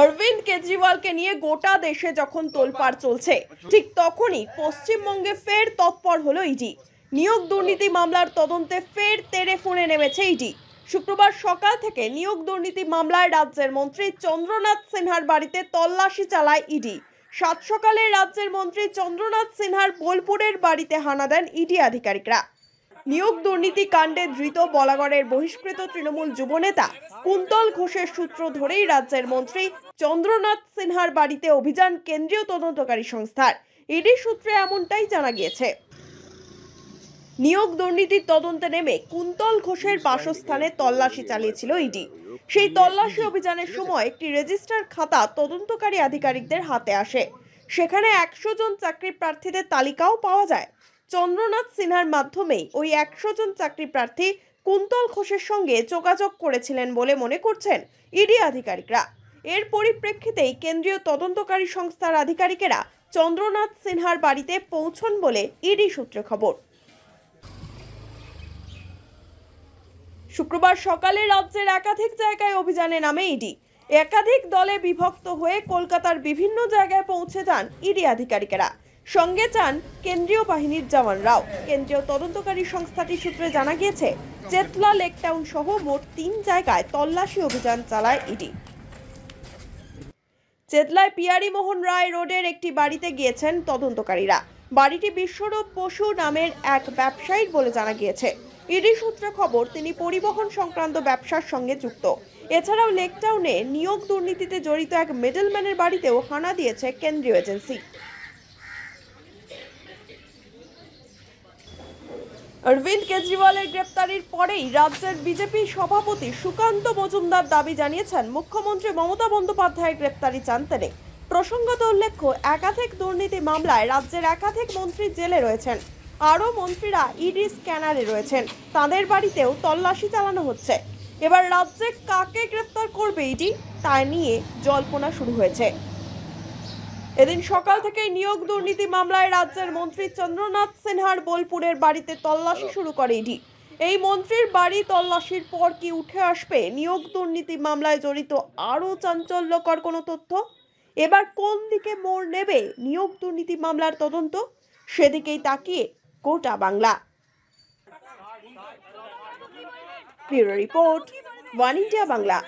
অরবিন্দ কেজরিওয়ালকে নিয়ে গোটা দেশে যখন তোলপাড় চলছে, ঠিক তখনই পশ্চিমবঙ্গে ফের তৎপর হলো ইডি। নিয়োগ দুর্নীতি মামলার তদন্তে ফের তেড়ে ফুঁড়ে নেমেছে ইডি। শুক্রবার সকাল থেকে নিয়োগ দুর্নীতি মামলায় রাজ্যের মন্ত্রী চন্দ্রনাথ সিনহার বাড়িতে তল্লাশি চালায় ইডি। সাত সকালে রাজ্যের মন্ত্রী চন্দ্রনাথ সিনহার বোলপুরের বাড়িতে হানা দেন ইডি আধিকারিকরা। নিয়োগ দুর্নীতি কাণ্ডে ধৃত বলাগড়ের বহিষ্কৃত তৃণমূল যুবনেতা কুন্তল ঘোষের সূত্র ধরেই রাজ্যের মন্ত্রী চন্দ্রনাথ সিনহার বাড়িতে অভিযান কেন্দ্রীয় তদন্তকারী সংস্থার। ইডি সূত্রে এমনটাই জানা গিয়েছে। নিয়োগ দুর্নীতির তদন্তে নেমে কুন্তল ঘোষের বাসস্থানে তল্লাশি চালিয়েছিল ইডি। সেই তল্লাশি অভিযানের সময় একটি রেজিস্টার খাতা তদন্তকারী আধিকারিকদের হাতে আসে। সেখানে একশো জন চাকরি প্রার্থীদের তালিকাও পাওয়া যায়। চন্দ্রনাথ সিনহার মাধ্যমেই ওই একশো জন চাকরি প্রার্থী কুন্তল ঘোষের সঙ্গে যোগাযোগ করেছিলেন বলে মনে করছেন ইডি আধিকারিকরা। এর পরিপ্রেক্ষিতেই কেন্দ্রীয় তদন্তকারী সংস্থার আধিকারিকেরা চন্দ্রনাথ সিনহার বাড়িতে পৌঁছন বলে ইডি সূত্রে খবর। শুক্রবার সকালে রাজ্যের একাধিক জায়গায় অভিযানে নামে ইডি। একাধিক দলে বিভক্ত হয়ে কলকাতার বিভিন্ন জায়গায় পৌঁছে যান ইডি আধিকারিকেরা। সঙ্গে চান কেন্দ্রীয় বাহিনীর জওয়ানরাও কেন্দ্রীয় তদন্তকারী সংস্থাটি সূত্রে জানা গিয়েছে চেতলা লেক টাউন সহ মোট তিন জায়গায় তল্লাশি অভিযান চালায় ইডি। চেতলায় পিয়ারি মোহন রায় রোডের একটি বাড়িতে গিয়েছেন তদন্তকারীরা। বাড়িটি বিশ্বরূপ বসু নামের এক ব্যবসায়ীর বলে জানা গিয়েছে। ইডি সূত্রে খবর, তিনি পরিবহন সংক্রান্ত ব্যবসার সঙ্গে যুক্ত। এছাড়াও লেকটাউনে নিয়োগ দুর্নীতিতে জড়িত এক মিডলম্যানের বাড়িতেও হানা দিয়েছে কেন্দ্রীয় এজেন্সি। অরবিন্দ কেজরিওয়ালের গ্রেপ্তারির পরেই রাজ্যের বিজেপি সভাপতি সুকান্ত মজুমদার দাবি জানিয়েছেন, মুখ্যমন্ত্রী মমতা বন্দ্যোপাধ্যায়ের গ্রেপ্তারি চান তিনি প্রসঙ্গত উল্লেখ্য, একাধিক দুর্নীতি মামলায় রাজ্যের একাধিক মন্ত্রী জেলে রয়েছেন। আরও মন্ত্রীরা ইডি স্ক্যানারে রয়েছেন। তাদের বাড়িতেও তল্লাশি চালানো হচ্ছে। এবার রাজ্যে কাকে গ্রেপ্তার করবে ইডি? তা নিয়ে জল্পনা শুরু হয়েছে। এদিন সকাল থেকেই নিয়োগ দুর্নীতি মামলায় রাজ্যের মন্ত্রী চন্দ্রনাথ সিনহার বোলপুরের বাড়িতে তল্লাশি শুরু করে ইডি। এই মন্ত্রীর বাড়ি তল্লাশির পর কি উঠে আসবে? নিয়োগ দুর্নীতি মামলায় জড়িত আরও চাঞ্চল্যকর কোনো তথ্য? এবার কোন দিকে মোড় নেবে নিয়োগ দুর্নীতি মামলার তদন্ত? সেদিকেই তাকিয়ে গোটা Bangla. Bureau report, one India Bangla.